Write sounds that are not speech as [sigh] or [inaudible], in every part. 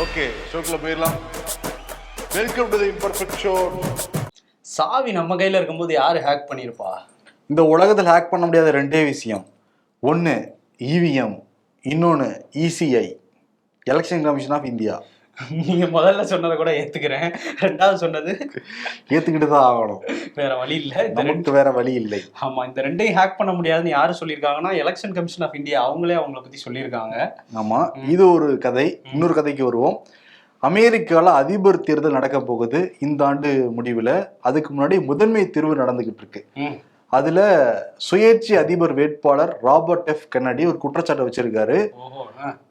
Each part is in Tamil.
ஓகே ஷோக்குள்ள போயிடலாம். Welcome to the imperfect show சாவி நம்ம கையில இருக்கும்போது யாரு ஹேக் பண்ணிருப்பா இந்த உலகத்தில் ஹேக் பண்ண முடியாத ரெண்டே விஷயம். ஒன்று இவிஎம் இன்னொன்று ECI election commission of India நீங்க முதல்ல சொன்னதை கூட ஏத்துக்கிறேன். ரெண்டாவது சொன்னது ஏற்றுக்கிட்டு தான் ஆகணும். வேற வழி இல்ல. நமக்கு வேற வழி இல்லை. ஆமா இந்த ரெண்டையும் ஹேக் பண்ண முடியாதுன்னு யாரு சொல்லியிருக்காங்கன்னா எலெக்ஷன் கமிஷன் ஆஃப் இந்தியா அவங்களே அவங்கள பத்தி சொல்லியிருக்காங்க. ஆமாம் இது ஒரு கதை. இன்னொரு கதைக்கு வருவோம். அமெரிக்காவில் அதிபர் தேர்தல் நடக்க போகுது இந்த ஆண்டு முடிவில். அதுக்கு முன்னாடி முதன்மை தேர்வு நடந்துகிட்டு இருக்கு. அதுல சுயேட்சை அதிபர் வேட்பாளர் ராபர்ட் எஃப் கென்னடி ஒரு குற்றச்சாட்டை வச்சிருக்காரு.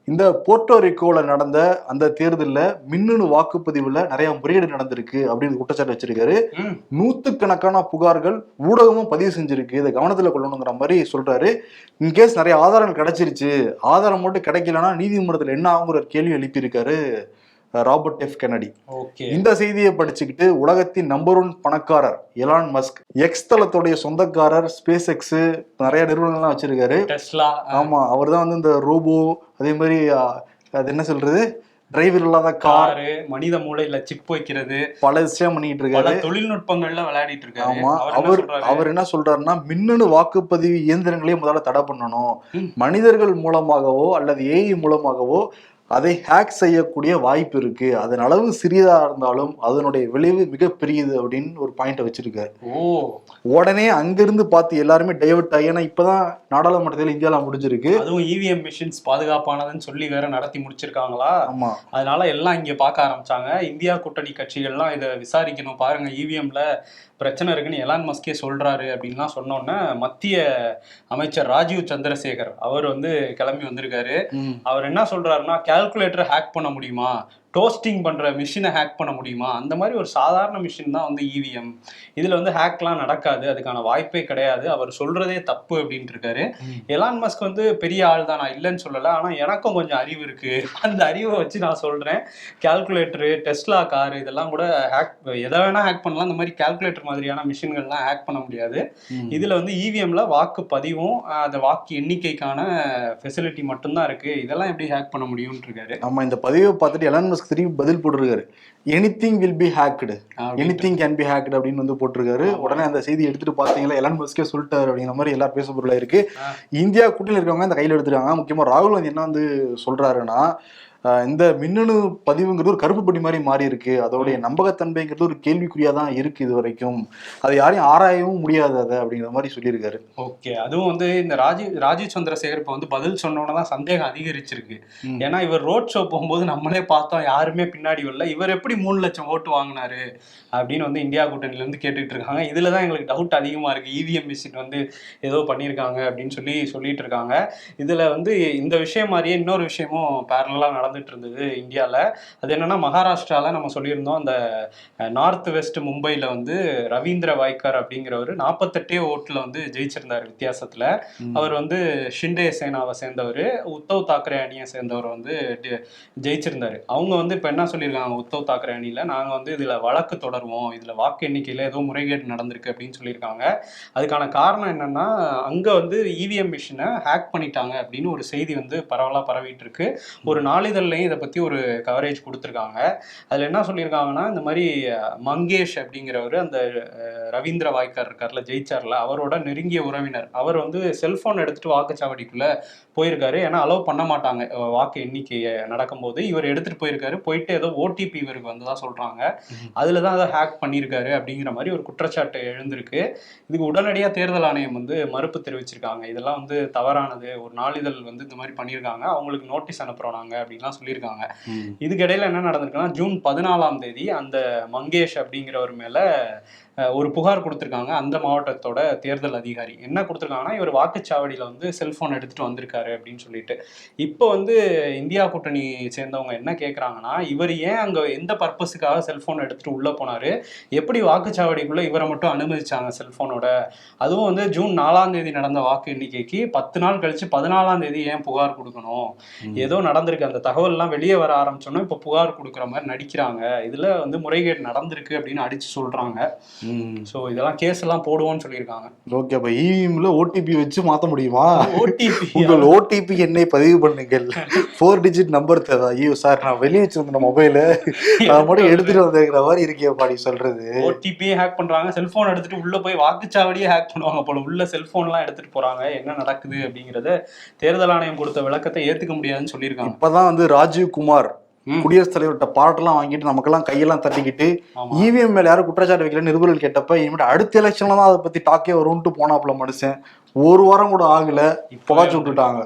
இந்த போர்ட்டோரிக்கோல நடந்த அந்த தேர்தலில் மின்னணு வாக்குப்பதிவுல நிறைய முறையீடு நடந்திருக்கு அப்படின்னு குற்றச்சாட்டு வச்சிருக்காரு. ம். நூத்துக்கணக்கான புகார்கள் ஊடகமும் பதிவு செஞ்சிருக்கு. இதை கவனத்துல கொள்ளணுங்கிற மாதிரி சொல்றாரு. இன்கேஸ் நிறைய ஆதாரங்கள் கிடைச்சிருச்சு ஆதாரம் மட்டும் கிடைக்கலன்னா நீதிமன்றத்தில் என்ன ஆகுங்கிற கேள்வி எழுப்பியிருக்காரு. Robert F Kennedy. ஓகே. இந்த செய்தியை படிச்சுக்கிட்டு உலகத்தின் நம்பர் ஒன் பணக்காரர் எலான் மஸ்க் எக்ஸ் தளத்துடைய சொந்தக்காரர் ஸ்பேஸ் எக்ஸ் நிறைய நிறுவனங்கள்லாம் வச்சிருக்காரு. ஆமா அவர் தான் வந்து இந்த ரோபோ அதே மாதிரி அது என்ன சொல்றது? டிரைவர் இல்லாத கார் மனித மூளையில சிப் வைக்கிறது. பல விஷயம் பண்ணிட்டு இருக்காரு. தொழில்நுட்பங்கள்ல விளையாடிட்டு இருக்காரு. ஆமா அவர் என்ன அவர் என்ன சொல்றாருன்னா மின்னணு வாக்குப்பதிவு இயந்திரங்களே முதல்ல தடை பண்ணணும். மனிதர்கள் மூலமாகவோ அல்லது ஏஐ மூலமாகவோ அதை ஹேக் செய்யக்கூடிய வாய்ப்பு இருக்கு. அதன் அளவு சிறியதா இருந்தாலும் அதனுடைய விளைவு மிகப்பெரியது அப்படின்னு ஒரு பாயிண்ட் வச்சிருக்காரு. ஓ. உடனே அங்கிருந்து பார்த்து எல்லாருமே டைவர்ட் ஆகி ஏன்னா இப்பதான் நாடாளுமன்றத்தில் இந்தியால முடிஞ்சிருக்கு. அதுவும் இவிஎம் மிஷின்ஸ் பாதுகாப்பானதுன்னு சொல்லி வேற நடத்தி முடிச்சிருக்காங்களா? ஆமா. அதனால எல்லாம் இங்க பார்க்க ஆரம்பிச்சாங்க. இந்தியா கூட்டணி கட்சிகள்லாம் இதை விசாரிக்கணும். பாருங்க இவிஎம்ல பிரச்சனை இருக்குன்னு எலான் மஸ்கே சொல்றாரு அப்படின்லாம் சொன்னோன்னே மத்திய அமைச்சர் ராஜீவ் சந்திரசேகர் அவர் வந்து கிளம்பி வந்திருக்காரு. அவர் என்ன சொல்றாருன்னா கால்குலேட்டர் ஹேக் பண்ண முடியுமா? டோஸ்டிங் பண்ற மிஷினை ஹேக் பண்ண முடியுமா? அந்த மாதிரி ஒரு சாதாரண மிஷின் தான் வந்து இவிஎம் இதுல வந்து ஹேக்லாம் நடக்காது. அதுக்கான வாய்ப்பே கிடையாது. அவர் சொல்றதே தப்பு அப்படின்ட்டு இருக்காரு. எலான் மஸ்க் வந்து பெரிய ஆள் தான். நான் இல்லைன்னு சொல்லல. ஆனா எனக்கும் கொஞ்சம் அறிவு இருக்கு. அந்த அறிவை வச்சு நான் சொல்றேன். கால்குலேட்டரு டெஸ்லா கார் இதெல்லாம் கூட ஹேக் எதை வேணா ஹேக் பண்ணலாம். இந்த மாதிரி கால்குலேட்டர் மாதிரியான மிஷின்கள்லாம் ஹேக் பண்ண முடியாது. இதுல வந்து இவிஎம்ல வாக்கு பதிவும் அந்த வாக்கு எண்ணிக்கைக்கான ஃபெசிலிட்டி மட்டும்தான் இருக்கு. இதெல்லாம் எப்படி ஹேக் பண்ண முடியும்னு இருக்காரு. ஆமா இந்த பதிவை பார்த்துட்டு எலான் மஸ்க் திரும்பி பதில் போட்டிருக்காரு. Anything will be hacked. Anything can be hacked அப்படின்னு வந்து போட்டிருக்காரு. உடனே அந்த செய்தி எடுத்துட்டு பாத்தீங்களா எலான் மஸ்கே சொல்லிட்டாரு அப்படிங்கிற மாதிரி எல்லாரும் பேச பொருளா இருக்கு. இந்தியா கூட்டணியில் இருக்கவங்க இந்த கையில எடுத்துருக்காங்க முக்கியமா ராகுல் காந்தி என்ன வந்து சொல்றாருன்னா இந்த மின்னணு பதிவுங்கிறது ஒரு கருப்பு பட்டி மாதிரி மாறி இருக்கு அதோடைய நம்பகத்தன்மைங்கிறது ஒரு கேள்விக்குறியா தான் இருக்கு இது வரைக்கும் அது யாரையும் ஆராயவும் முடியாது அதை அப்படிங்கிற மாதிரி சொல்லியிருக்காரு. ஓகே. அதுவும் வந்து இந்த ராஜீவ் ராஜீவ் சந்திரசேகர் இப்போ வந்து பதில் சொன்னோன்னு தான் சந்தேகம் அதிகரிச்சிருக்கு. ஏன்னா இவர் ரோட் ஷோ போகும்போது நம்மளே பார்த்தோம் யாருமே பின்னாடி வரல. இவர் எப்படி மூணு லட்சம் ஓட்டு வாங்கினாரு அப்படின்னு வந்து இந்தியா கூட்டணியில இருந்து கேட்டுட்டு இருக்காங்க. இதுல தான் எங்களுக்கு டவுட் அதிகமா இருக்கு. இவிஎம் மிஷின் வந்து ஏதோ பண்ணியிருக்காங்க அப்படின்னு சொல்லி சொல்லிட்டு இருக்காங்க. இதுல வந்து இந்த விஷயம் மாதிரியே இன்னொரு விஷயமும் பேரலா நடந்துட்டு இருந்தது இந்தியால. அது என்னன்னா மகாராஷ்டிரால நம்ம சொல்லியிருந்தோம் அந்த நார்த் வெஸ்ட் மும்பைல வந்து ரவீந்திர வாய்க்கர் அப்படிங்கிறவர் நாற்பத்தெட்டே ஓட்டுல வந்து ஜெயிச்சிருந்தார் வித்தியாசத்துல. அவர் வந்து ஷிண்டே சேனாவை சேர்ந்தவர் உத்தவ் தாக்கரே அணியை சேர்ந்தவர் வந்து ஜெயிச்சிருந்தாரு. அவங்க வந்து இப்போ என்ன சொல்லியிருக்காங்க உத்தவ் தாக்கரே அணியில? நாங்க வந்து இதுல வழக்கு தொடருவோம் இதுல வாக்கு எண்ணிக்கையில ஏதோ முறைகேடு நடந்திருக்கு அப்படின்னு சொல்லியிருக்காங்க. அதுக்கான காரணம் என்னன்னா அங்க வந்து இவிஎம் மிஷினை ஹேக் பண்ணிட்டாங்க அப்படின்னு ஒரு செய்தி வந்து பரவலா பரவிட்டு இருக்கு ஒரு நாளிதழ்லையும் இதை பத்தி ஒரு கவரேஜ் கொடுத்துருக்காங்க. அதுல என்ன சொல்லியிருக்காங்கன்னா இந்த மாதிரி மங்கேஷ் அப்படிங்கிறவர் அந்த ரவீந்திர வாய்க்கார் இருக்கார்ல ஜெயிச்சார்ல அவரோட நெருங்கிய உறவினர். அவர் வந்து செல்போன் எடுத்துட்டு வாக்குச்சாவடிக்குள்ள போயிருக்காரு. ஏன்னா அலோவ் பண்ண மாட்டாங்க. வாக்கு எண்ணிக்கையை நடக்கும்போது இவர் எடுத்துட்டு போயிருக்காரு. போயிட்டு ஏதோ ஓடிபி இவருக்கு வந்ததா சொல்றாங்க. அதுல தான் அதை ஹேக் பண்ணியிருக்காரு அப்படிங்கிற மாதிரி ஒரு குற்றச்சாட்டு எழுந்திருக்கு. இதுக்கு உடனடியா தேர்தல் ஆணையம் வந்து மறுப்பு தெரிவிச்சிருக்காங்க. இதெல்லாம் வந்து தவறானது. ஒரு நாளிதழ் வந்து இந்த மாதிரி பண்ணியிருக்காங்க. அவங்களுக்கு நோட்டீஸ் அனுப்புறோம் நாங்க அப்படின்லாம் சொல்லியிருக்காங்க ம். இதுக்கிடையில என்ன நடந்திருக்குன்னா ஜூன் பதினாலாம் தேதி அந்த மங்கேஷ் அப்படிங்கிறவர் மேல ஒரு புகார் கொடுத்துருக்காங்க அந்த மாவட்டத்தோட தேர்தல் அதிகாரி. என்ன கொடுத்துருக்காங்கன்னா இவர் வாக்குச்சாவடியில வந்து செல்போன் எடுத்துட்டு வந்திருக்காரு அப்படின்னு சொல்லிட்டு. இப்போ வந்து இந்தியா கூட்டணி சேர்ந்தவங்க என்ன கேட்குறாங்கன்னா இவர் ஏன் அங்க எந்த பர்பஸுக்காக செல்போன் எடுத்துட்டு உள்ள போனாரு? எப்படி வாக்குச்சாவடிக்குள்ள இவரை மட்டும் அனுமதிச்சாங்க செல்போனோட அதுவும் வந்து ஜூன் நாலாம் தேதி நடந்த வாக்கு எண்ணிக்கைக்கு பத்து நாள் கழிச்சு பதினாலாம் தேதி ஏன் புகார் கொடுக்கணும். ஏதோ நடந்திருக்கு. அந்த தகவல்லாம் வெளியே வர ஆரம்பிச்சோன்னா இப்போ புகார் கொடுக்குற மாதிரி நடிக்கிறாங்க. இதுல வந்து முறைகேடு நடந்திருக்கு அப்படின்னு அடிச்சு சொல்றாங்க. ஸோ இதெல்லாம் கேஸ் எல்லாம் போடுவோம்னு சொல்லியிருக்காங்க. ஓகே அப்ப இவிஎம்ல ஓடிபி வச்சு மாத்த முடியுமா? ஓடிபி உங்கள் ஓடிபி எண்ணை பதிவு பண்ணுங்கள். ஃபோர் டிஜிட் நம்பர் தேவை ஐயோ சார் நான் வெளியே வச்சிருந்த மொபைல அதை மட்டும் எடுத்துட்டு வந்திருக்கிற மாதிரி இருக்கே பாடி சொல்றது. ஓடிபியே ஹேக் பண்றாங்க. செல்போன் எடுத்துட்டு உள்ள போய் வாக்குச்சாவடியே ஹேக் பண்ணுவாங்க போல. உள்ள செல்போன்லாம் எடுத்துட்டு போறாங்க. என்ன நடக்குது அப்படிங்கறத தேர்தல் ஆணையம் கொடுத்த விளக்கத்தை ஏத்துக்க முடியாதுன்னு சொல்லியிருக்காங்க. இப்பதான் வந்து ராஜீவ் குமார். குடியரசுத் தலைவர்கிட்ட பாட்டெல்லாம் வாங்கிட்டு நமக்கெல்லாம் கையெல்லாம் தட்டிக்கிட்டு இவிஎம் மேல யாரும் குற்றச்சாட்டு வைக்கல நிருபர்கள் கேட்டப்ப இனிமேட்டு அடுத்த எலெக்ஷன்ல தான் அதை பத்தி டாக்கே வரும்ட்டு போனாப்புல மனுஷன். ஒரு வாரம் கூட ஆகல புகாச்சு விட்டுட்டாங்க.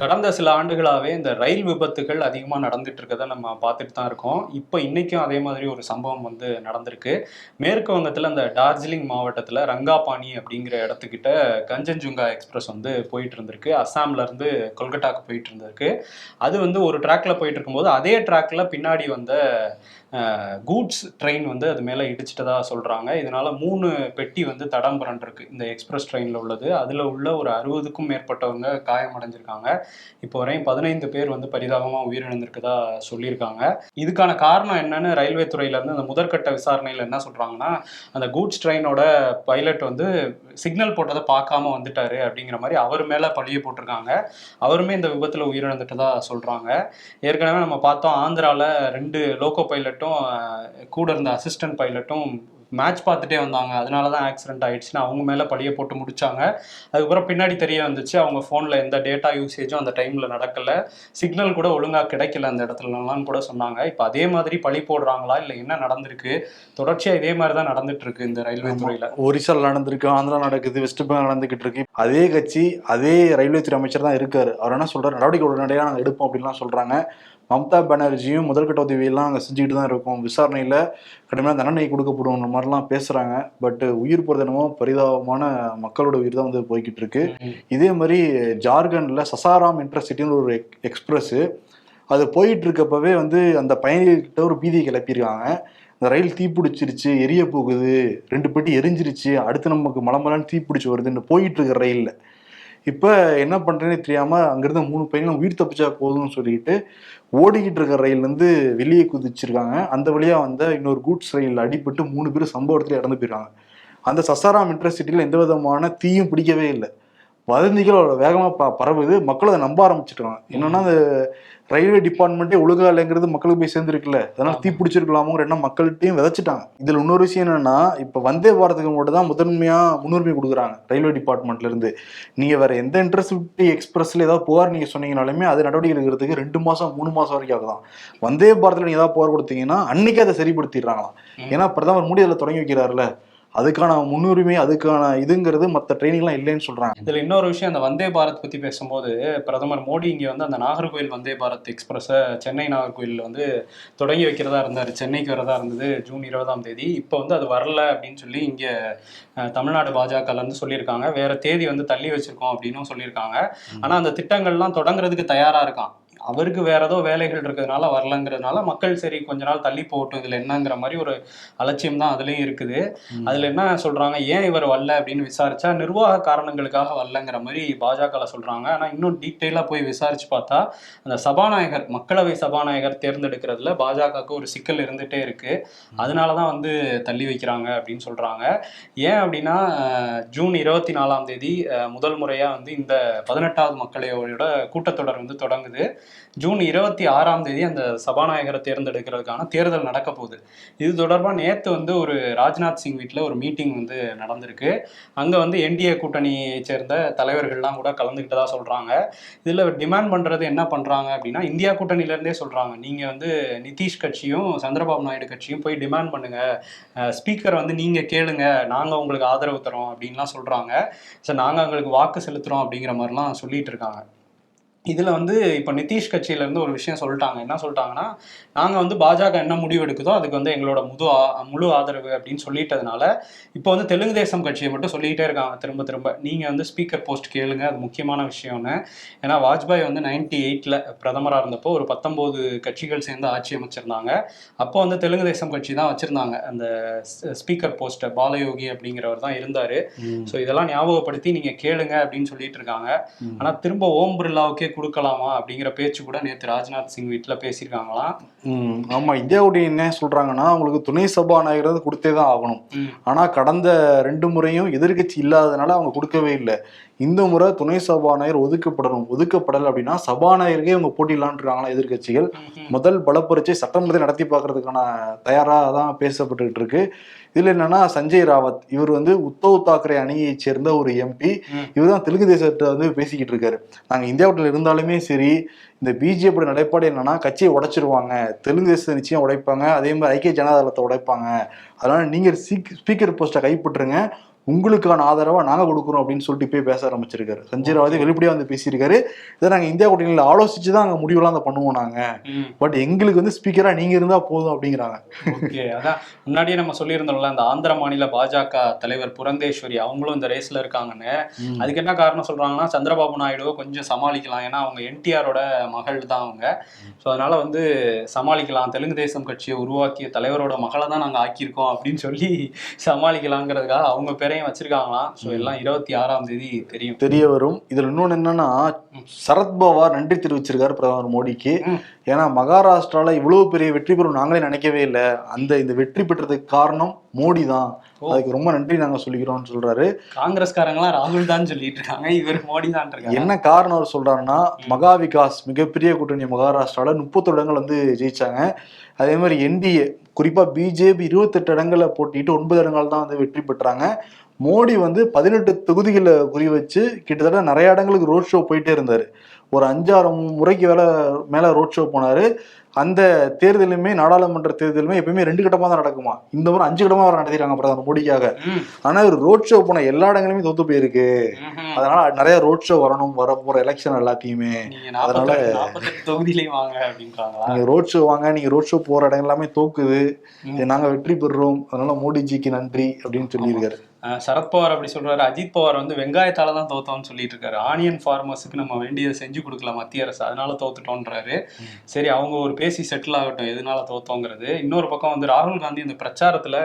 கடந்த சில ஆண்டுகளாவே இந்த ரயில் விபத்துகள் அதிகமா நடந்துட்டு இருக்கதை நம்ம பார்த்துட்டு தான் இருக்கோம். இப்போ இன்னைக்கும் அதே மாதிரி ஒரு சம்பவம் வந்து நடந்திருக்கு. மேற்கு வங்கத்துல இந்த டார்ஜிலிங் மாவட்டத்துல ரங்காபாணி அப்படிங்கிற இடத்துக்கிட்ட கஞ்சன்ஜுங்கா எக்ஸ்பிரஸ் வந்து போயிட்டு இருந்திருக்கு. அஸ்ஸாம்ல இருந்து கொல்கட்டாக்கு போயிட்டு இருந்திருக்கு. அது வந்து ஒரு ட்ராக்ல போயிட்டு இருக்கும்போது அதே ட்ராக்ல பின்னாடி வந்த கூட்ஸ் ட்ரெயின் வந்து அது மேலே இடிச்சிட்டதா சொல்கிறாங்க இதனால் மூணு பெட்டி வந்து தடம் புரண்டிருக்கு இந்த எக்ஸ்பிரஸ் ட்ரெயினில் உள்ளது. அதில் உள்ள ஒரு அறுபதுக்கும் மேற்பட்டவங்க காயமடைஞ்சிருக்காங்க. இப்போ வரையும் பதினைந்து பேர் வந்து பரிதாபமாக உயிரிழந்திருக்கதா சொல்லியிருக்காங்க. இதுக்கான காரணம் என்னன்னு ரயில்வே துறையிலேருந்து அந்த முதற்கட்ட விசாரணையில் என்ன சொல்கிறாங்கன்னா அந்த கூட்ஸ் ட்ரெயினோட பைலட் வந்து சிக்னல் போட்டதை பார்க்காம வந்துட்டாரு அப்படிங்கிற மாதிரி அவர் மேலே பழிய போட்டிருக்காங்க. அவருமே இந்த விபத்தில் உயிரிழந்துட்டதா சொல்கிறாங்க ஏற்கனவே நம்ம பார்த்தோம் ஆந்திராவில் ரெண்டு லோகோ பைலட்டும் கூட இருந்த அசிஸ்டன்ட் பைலட்டும் மேட்ச் பார்த்துட்டே வந்தாங்க. அதனால தான் ஆக்சிடென்ட் ஆயிடுச்சுன்னு அவங்க மேலே பழிய போட்டு முடிச்சாங்க. அதுக்கப்புறம் பின்னாடி தெரிய வந்துச்சு அவங்க ஃபோனில் எந்த டேட்டா யூசேஜும் அந்த டைமில் நடக்கல. சிக்னல் கூட ஒழுங்காக கிடைக்கல அந்த இடத்துலலாம் கூட சொன்னாங்க. இப்போ அதே மாதிரி பழி போடுறாங்களா இல்லை என்ன நடந்திருக்கு? தொடர்ச்சியாக இதே மாதிரி தான் நடந்துட்டு இருக்கு இந்த ரயில்வே துறையில். ஒரிசால நடந்திருக்கு ஆந்திரா நடக்குது வெஸ்ட் பெங்கால் நடந்துகிட்டு இருக்கு. அதே கட்சி அதே ரயில்வே துறை அமைச்சர் தான் இருக்காரு. அவர் என்ன சொல்றாரு? நடவடிக்கை உடனடியாக நாங்கள் எடுப்போம் அப்படின்லாம் சொல்றாங்க. மம்தா பானர்ஜியும் முதல்கட்ட உதவியெல்லாம் அங்கே செஞ்சுக்கிட்டு தான் இருக்கும். விசாரணையில் கடுமையான தண்டனை கொடுக்கப்படும் மாதிரிலாம் பேசுறாங்க. பட் உயிர் போகிறது என்னமோ பரிதாபமான மக்களோட உயிர் தான் வந்து போய்கிட்டு இருக்கு. இதே மாதிரி ஜார்க்கண்ட்ல சசாராம் இன்டர்சிட்டின்னு ஒரு எக்ஸ்பிரஸ் அது போயிட்டு இருக்கப்பவே வந்து அந்த பயணிகிட்ட ஒரு பீதியை கிளப்பியிருக்காங்க. இந்த ரயில் தீப்பிடிச்சிருச்சு எரிய போகுது ரெண்டு பெட்டி எரிஞ்சிருச்சு அடுத்து நமக்கு மலமலன்னு தீப்பிடிச்சு வருதுன்னு போயிட்டு இருக்க ரயில்ல. இப்போ என்ன பண்ணுறேனே தெரியாமல் அங்கேருந்து மூணு பையனும் உயிர் தப்பிச்சா போதும்னு சொல்லிட்டு ஓடிக்கிட்டு இருக்கிற ரயிலேருந்து வெளியே குதிச்சிருக்காங்க. அந்த வழியாக வந்த இன்னொரு கூட்ஸ் ரயில் அடிபட்டு மூணு பேர் சம்பவத்தில் இறந்து போயிருக்காங்க. அந்த சசாராம் இன்டர்சிட்டியில் எந்த விதமான தீயும் பிடிக்கவே இல்லை. வதந்திகள் வேகமாக ப பரவுது. மக்கள் அதை நம்ப ஆரம்பிச்சிட்டாங்க. என்னன்னா அந்த ரயில்வே டிபார்ட்மெண்ட்டே ஒழுங்கா இல்லைங்கிறது மக்களுக்கு போய் சேர்ந்துருக்குல்ல. அதனால தீ பிடிச்சிருக்கலாமோங்கிற எண்ணம் மக்கள்கிட்டையும் விதைச்சிட்டாங்க. இதில் இன்னொரு விஷயம் என்னன்னா இப்போ வந்தே பாரத்துக்கு மட்டும் தான் முதன்மையா முன்னுரிமை கொடுக்குறாங்க ரயில்வே டிபார்ட்மெண்ட்ல இருந்து. நீங்க வேற எந்த இன்டர்சிட்டி எக்ஸ்பிரஸ்ல ஏதாவது புகார் நீங்க சொன்னீங்கனாலுமே அது நடவடிக்கை எடுக்கிறதுக்கு ரெண்டு மாசம் மூணு மாசம் வரைக்கும் ஆகுதான். வந்தே பாரத்ல நீங்க ஏதாவது புகார் கொடுத்தீங்கன்னா அன்னைக்கே அதை சரிப்படுத்திடுறாங்களாம். ஏன்னா பிரதமர் மோடி அதில் தொடங்கி வைக்கிறாருல அதுக்கான முன்னுரிமை அதுக்கான இதுங்கிறது மற்ற ட்ரைனிங்லாம் இல்லைன்னு சொல்றாங்க. இதுல இன்னொரு விஷயம் அந்த வந்தே பாரத் பத்தி பேசும்போது பிரதமர் மோடி இங்க வந்து அந்த நாகர்கோயில் வந்தே பாரத் எக்ஸ்பிரஸை சென்னை நாகர்கோயில்ல வந்து தொடங்கி வைக்கிறதா இருந்தாரு. சென்னைக்கு வரதா இருந்தது ஜூன் இருபதாம் தேதி. இப்போ வந்து அது வரல அப்படின்னு சொல்லி இங்க தமிழ்நாடு பாஜகல இருந்து சொல்லியிருக்காங்க. வேற தேதி வந்து தள்ளி வச்சிருக்கோம் அப்படின்னும் சொல்லியிருக்காங்க. ஆனா அந்த திட்டங்கள்லாம் தொடங்குறதுக்கு தயாரா இருக்கான். அவருக்கு வேற ஏதோ வேலைகள் இருக்கிறதுனால வரலங்கிறதுனால மக்கள் சரி கொஞ்ச நாள் தள்ளி போகட்டும் இதுல என்னங்கிற மாதிரி ஒரு அலட்சியம் தான் அதுலயும் இருக்குது. அதுல என்ன சொல்றாங்க ஏன் இவர் வரல அப்படின்னு விசாரிச்சா நிர்வாக காரணங்களுக்காக வரலங்கிற மாதிரி பாஜக சொல்றாங்க. ஆனா இன்னும் டீட்டெயிலா போய் விசாரிச்சு பார்த்தா அந்த சபாநாயகர் மக்களவை சபாநாயகர் தேர்ந்தெடுக்கிறதுல பாஜகவுக்கு ஒரு சிக்கல் இருந்துட்டே இருக்கு. அதனாலதான் வந்து தள்ளி வைக்கிறாங்க அப்படின்னு சொல்றாங்க. ஏன் அப்படின்னா ஜூன் இருபத்தி நாலாம் தேதி முதல் முறையா வந்து இந்த பதினெட்டாவது மக்களையோட கூட்டத்தொடர் வந்து தொடங்குது. ஜூன் இருபத்தி ஆறாம் தேதி அந்த சபாநாயகரை தேர்ந்தெடுக்கிறதுக்கான தேர்தல் நடக்க போகுது. இது தொடர்பாக நேற்று வந்து ஒரு ராஜ்நாத் சிங் வீட்டில் ஒரு மீட்டிங் வந்து நடந்திருக்கு. அங்கே வந்து என்டிஏ கூட்டணியை சேர்ந்த தலைவர்கள்லாம் கூட கலந்துக்கிட்டதா சொல்கிறாங்க இதில் டிமாண்ட் பண்ணுறது என்ன பண்ணுறாங்க அப்படின்னா இந்தியா கூட்டணியிலேருந்தே சொல்கிறாங்க நீங்கள் வந்து நிதிஷ் கட்சியும் சந்திரபாபு நாயுடு கட்சியும் போய் டிமாண்ட் பண்ணுங்கள் ஸ்பீக்கரை வந்து நீங்கள் கேளுங்க. நாங்கள் உங்களுக்கு ஆதரவு தரோம் அப்படின்லாம் சொல்கிறாங்க ஸோ நாங்கள் உங்களுக்கு வாக்கு செலுத்துகிறோம் அப்படிங்கிற மாதிரிலாம் சொல்லிட்டு இருக்காங்க. இதில் வந்து இப்போ நிதிஷ் கட்சியிலேருந்து ஒரு விஷயம் சொல்லிட்டாங்க. என்ன சொல்லிட்டாங்கன்னா நாங்கள் வந்து பாஜக என்ன முடிவு எடுக்குதோ அதுக்கு வந்து எங்களோட முழு ஆ- முழு ஆதரவு அப்படின்னு சொல்லிட்டதுனால இப்போ வந்து தெலுங்கு தேசம் கட்சியை மட்டும் சொல்லிக்கிட்டே இருக்காங்க. திரும்ப திரும்ப. நீங்கள் வந்து ஸ்பீக்கர் போஸ்ட் கேளுங்க. அது முக்கியமான விஷயம்னு. ஏன்னா வாஜ்பாய் வந்து நைன்டி எயிட்டில் பிரதமராக இருந்தப்போ ஒரு பத்தொம்போது கட்சிகள் சேர்ந்து ஆட்சி அமைச்சிருந்தாங்க. அப்போ வந்து தெலுங்கு தேசம் கட்சி தான் வச்சுருந்தாங்க. அந்த ஸ்பீக்கர் போஸ்ட்டை பாலயோகி அப்படிங்கிறவர் தான் இருந்தார். ஸோ இதெல்லாம் ஞாபகப்படுத்தி நீங்கள் கேளுங்க அப்படின்னு சொல்லிட்டு இருக்காங்க. ஆனால் திரும்ப ஓம் பிர்லாவுக்கே கொடுக்கலாமா அப்படிங்கிற பேச்சு கூட நேற்று ராஜ்நாத் சிங் வீட்டுல பேசியிருக்காங்களாம். ம் ஆமா இந்தியா கூட்டி என்ன சொல்றாங்கன்னா அவங்களுக்கு துணை சபாநாயகர் கொடுத்தே தான் ஆகணும். ம். ஆனா கடந்த ரெண்டு முறையும் எதிர்க்கட்சி இல்லாதனால அவங்க கொடுக்கவே இல்லை. இந்த முறை துணை சபாநாயகர் ஒதுக்கப்படணும் ஒதுக்கப்படலை அப்படின்னா சபாநாயகருக்கே அவங்க போட்டிடலான்னு இருக்காங்களா எதிர்க்கட்சிகள். ம்ஹும். முதல் பலப்பரீட்சை சட்டமன்றத்தை நடத்தி பார்க்கறதுக்கான தயாரா தான் பேசப்பட்டுக்கிட்டு இருக்கு. இதுல என்னன்னா சஞ்சய் ராவத் இவர் வந்து உத்தவ் தாக்கரே அணியை சேர்ந்த ஒரு எம்பி. இவர் தான் தெலுங்கு தேசத்தை வந்து பேசிக்கிட்டு இருக்காரு. நாங்க இந்தியா கூட்டணியில இருந்தாலுமே சரி இந்த பிஜேபி நிலைப்பாடு என்னன்னா கட்சியை உடைச்சிருவாங்க. தெலுங்கு தேசத்தை நிச்சயம் உடைப்பாங்க. அதே மாதிரி ஐக்கிய ஜனதாதளத்தை உடைப்பாங்க. அதனால நீங்க ஸ்பீக்கர் போஸ்ட்டை கைப்பற்றுங்க. உங்களுக்கான ஆதரவா நாங்க கொடுக்குறோம் அப்படின்னு சொல்லிட்டு போய் பேச ஆரம்பிச்சிருக்காரு. சஞ்சய் ராவத் வெளிப்படையா வந்து பேசியிருக்காரு. இதை நாங்க இந்தியா கூட்டணியில ஆலோசிச்சு தான் அங்க முடிவுலாம் அதை பண்ணுவோம் நாங்க. ம். பட் எங்களுக்கு வந்து ஸ்பீக்கரா நீங்க இருந்தா போதும் அப்படிங்கிறாங்க. ஓகே அதான். முன்னாடியே நம்ம சொல்லியிருந்தோம்ல அந்த ஆந்திர மாநில பாஜக தலைவர் புரந்தேஸ்வரி அவங்களும் இந்த ரேஸ்ல இருக்காங்கன்னு. அதுக்கு என்ன காரணம் சொல்றாங்கன்னா சந்திரபாபு நாயுடுவை கொஞ்சம் சமாளிக்கலாம். ஏன்னா அவங்க என்டிஆரோட மகள் தான் அவங்க. ஸோ அதனால வந்து சமாளிக்கலாம். தெலுங்கு தேசம் கட்சியை உருவாக்கிய தலைவரோட மகளை தான் நாங்கள் ஆக்கியிருக்கோம் அப்படின்னு சொல்லி சமாளிக்கலாங்கிறதுக்காக அவங்க பேரையும் வச்சிருக்காங்களாம் ஸோ எல்லாம் இருபத்தி ஆறாம் தேதி தெரியும். தெரிய வரும். இதுல இன்னொன்னு என்னன்னா சரத்பவார் நன்றி தெரிவிச்சிருக்காரு பிரதமர் மோடிக்கு. ஏன்னா மகாராஷ்டிரால இவ்வளவு பெரிய வெற்றி பெறும் நாங்களே நினைக்கவே இல்லை. அந்த இந்த வெற்றி பெற்றதுக்கு காரணம் மோடி தான். அதுக்கு ரொம்ப நன்றி நாங்க சொல்லிக்கிறோம்னு சொல்றாரு. காங்கிரஸ்காரங்களாம் ராகுல் தான் சொல்லிட்டு இருக்காங்க இவர் மோடி தான் இருக்காங்க என்ன காரணம் அவர் சொல்றாருன்னா மகா விகாஸ் மிகப்பெரிய கூட்டணி மகாராஷ்டிரால முப்பத்தொரு இடங்கள் வந்து ஜெயிச்சாங்க. அதே மாதிரி என்டிஏ குறிப்பா பிஜேபி இருபத்தெட்டு இடங்களை போட்டிட்டு ஒன்பது இடங்கள் தான் வந்து வெற்றி பெற்றாங்க. மோடி வந்து பதினெட்டு தொகுதிகளை குறி வச்சு கிட்டத்தட்ட நிறைய இடங்களுக்கு ரோட் ஷோ போயிட்டே இருந்தாரு. ஒரு அஞ்சாறு முறைக்கு வேலை மேல ரோட் ஷோ போனாரு. அந்த தேர்தலுமே நாடாளுமன்ற தேர்தலுமே எப்பயுமே ரெண்டு கட்டமா தான் நடக்குமா? இந்த முறை அஞ்சு கட்டமா வர நடத்திட்டாங்க பிரதமர் மோடிக்காக. ம், ஆனா ஒரு ரோட் ஷோ போன எல்லா இடங்களுமே தோத்து போயிருக்கு. அதனால நிறைய ரோட் ஷோ வரணும் வர போற எலெக்ஷன் எல்லாத்தையுமே. நாற்பத்தெட்டு தொகுதியிலையும் வாங்க அப்படின்றாங்களா? நீங்க ரோட் ஷோ வாங்க நீங்க ரோட் ஷோ போற இடம் எல்லாமே தோக்குது. நாங்க வெற்றி பெறுறோம். அதனால மோடிஜிக்கு நன்றி அப்படின்னு சொல்லியிருக்காரு. சரத்பவார் அப்படி சொல்றாரு. அஜித் பவார் வந்து வெங்காயத்தால தான் தோத்தோம்னு சொல்லிட்டு இருக்காரு. ஆனியன் ஃபார்மர்ஸுக்கு நம்ம வேண்டியதை செஞ்சு கொடுக்கல மத்திய அரசு. அதனால தோத்துட்டோன்றாரு. சரி அவங்க ஒரு பேசி செட்டில் ஆகட்டும். எதனால தோத்தோங்கிறது. இன்னொரு பக்கம் வந்து ராகுல் காந்தி இந்த பிரச்சாரத்துல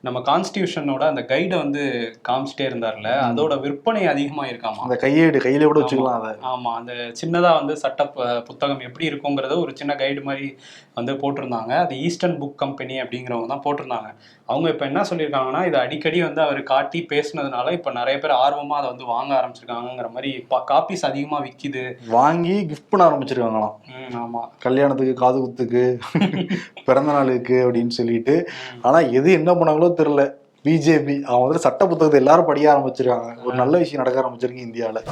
நம்ம கான்ஸ்டியூஷனோட அந்த கைடை வந்து காமிச்சிட்டே இருந்தார்ல. அதோட விற்பனை அதிகமா இருக்காமா அந்த கையேடு கையில கூட வச்சுக்கலாம் அதை. ஆமா. அந்த சின்னதா வந்து சட்ட புத்தகம் எப்படி இருக்குங்கிறத ஒரு சின்ன கைடு மாதிரி வந்து போட்டிருந்தாங்க. அது ஈஸ்டர்ன் புக் கம்பெனி அப்படிங்கிறவங்க தான் போட்டிருந்தாங்க. அவங்க இப்ப என்ன சொல்லியிருக்காங்கன்னா இது அடிக்கடி வந்து அவர் காட்டி பேசுனதுனால இப்ப நிறைய பேர் ஆர்வமா அதை வந்து வாங்க ஆரம்பிச்சிருக்காங்கங்கிற மாதிரி காப்பீஸ் அதிகமா விக்குது. வாங்கி கிஃப்ட் பண்ண ஆரம்பிச்சிருக்காங்களாம். ம், ஆமா. கல்யாணத்துக்கு காது குத்துக்கு [laughs] பிறந்த நாளுக்கு அப்படின்னு சொல்லிட்டு. ஆனா எது என்ன பண்ணாங்களோ தெரியல. பிஜேபி அவங்க வந்து சட்ட புத்தகத்தை எல்லாரும் படிக்க ஆரம்பிச்சிருக்காங்க. ஒரு நல்ல விஷயம் நடக்க ஆரம்பிச்சிருக்கு இந்தியாவில்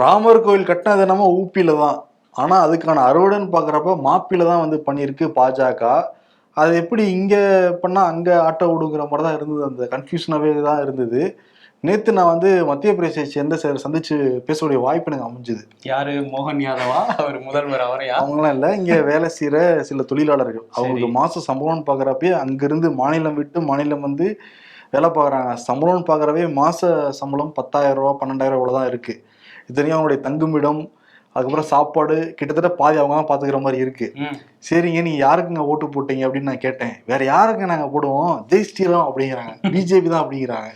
ராமர் கோயில் கட்டினது என்னமோ ஊப்பியில தான். ஆனா அதுக்கான அறுவடைன்னு பாக்குறப்ப மாப்பில தான் வந்து பண்ணியிருக்கு பாஜக. அது எப்படி இங்க பண்ணா அங்க ஆட்டோ விடுங்கிற மாதிரி தான் இருந்தது. அந்த கன்ஃபியூஷனாவே தான் இருந்தது. நேத்து நான் வந்து மத்திய பிரதேசை சேர்ந்த சிலர் சந்திச்சு பேசக்கூடிய வாய்ப்பு எனக்கு அமைஞ்சுது. யாரு? மோகன் யாதவா? அவர் முதல்வர் அவரையா? அவங்களாம் இல்ல. இங்க வேலை செய்யற சில தொழிலாளர்கள். அவங்களுக்கு மாச சம்பளம்னு பாக்குறப்பே அங்கிருந்து மாநிலம் விட்டு மாநிலம் வந்து வேலை பார்க்குறாங்க சம்பளம்னு பார்க்குறவே மாச சம்பளம் பத்தாயிரம் ரூபா பன்னெண்டாயிரம் ரூபா தான் இருக்கு. இத்தனையும் அவங்களுடைய தங்குமிடம் அதுக்கப்புறம் சாப்பாடு கிட்டத்தட்ட பாதி அவங்க தான் பாத்துக்கிற மாதிரி இருக்கு. சரிங்க நீங்க யாருக்குங்க ஓட்டு போட்டீங்க அப்படின்னு நான் கேட்டேன். வேற யாருக்கு நாங்க போடுவோம்? ஜெய் ஸ்ரீராம் அப்படிங்கிறாங்க. [laughs] பிஜேபி தான் அப்படிங்கிறாங்க.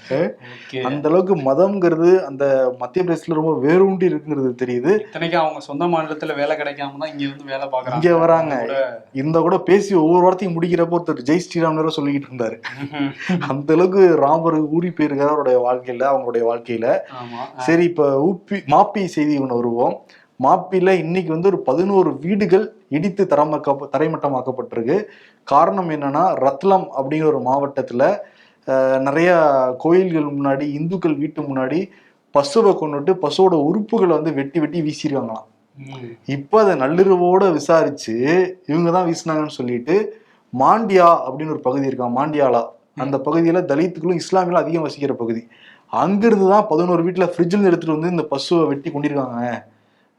அந்த அளவுக்கு மதம்ங்கிறது அந்த மத்திய பிரதேசத்துல ரொம்ப வேரூண்டி இருக்குங்கிறது தெரியுது. இத்தனைக்கும் அவங்க சொந்த மாநிலத்துல வேலை கிடைக்காம தான் இங்க வந்து வேலை பாக்குறாங்க இங்க வராங்க. இந்த கூட பேசி ஒவ்வொரு வார்த்தையும் முடிக்கிறப்போ ஒருத்தர் ஜெய் ஸ்ரீராம் சொல்லிக்கிட்டு இருந்தாரு. அந்த அளவுக்கு ராமர் ஊறி போயிருக்காரு அவருடைய வாழ்க்கையில அவங்களுடைய வாழ்க்கையில. சரி இப்ப ஊப்பி மாப்பி செய்தி ஒன்று வருவோம். மாப்பில இன்னைக்கு வந்து ஒரு பதினோரு வீடுகள் இடித்து தரமக்க தரைமட்டமாக்கப்பட்டிருக்கு. காரணம் என்னன்னா ரத்லம் அப்படிங்கிற ஒரு மாவட்டத்துல நிறைய கோயில்கள் முன்னாடி இந்துக்கள் வீட்டு முன்னாடி பசுவை கொண்டுட்டு பசுவோட உறுப்புகளை வந்து வெட்டி வெட்டி வீசியிருக்காங்களாம் இப்போ அதை நள்ளிரவோட விசாரிச்சு இவங்க தான் வீசினாங்கன்னு சொல்லிட்டு மாண்டியா அப்படின்னு ஒரு பகுதி இருக்கான் மாண்டியாலா. அந்த பகுதியில தலித்துக்களும் இஸ்லாமியர்களும் அதிகம் வசிக்கிற பகுதி. அங்கிருந்து தான் பதினோரு வீட்டுல ஃப்ரிட்ஜில் எடுத்துட்டு வந்து இந்த பசுவை வெட்டி கொண்டிருக்காங்க.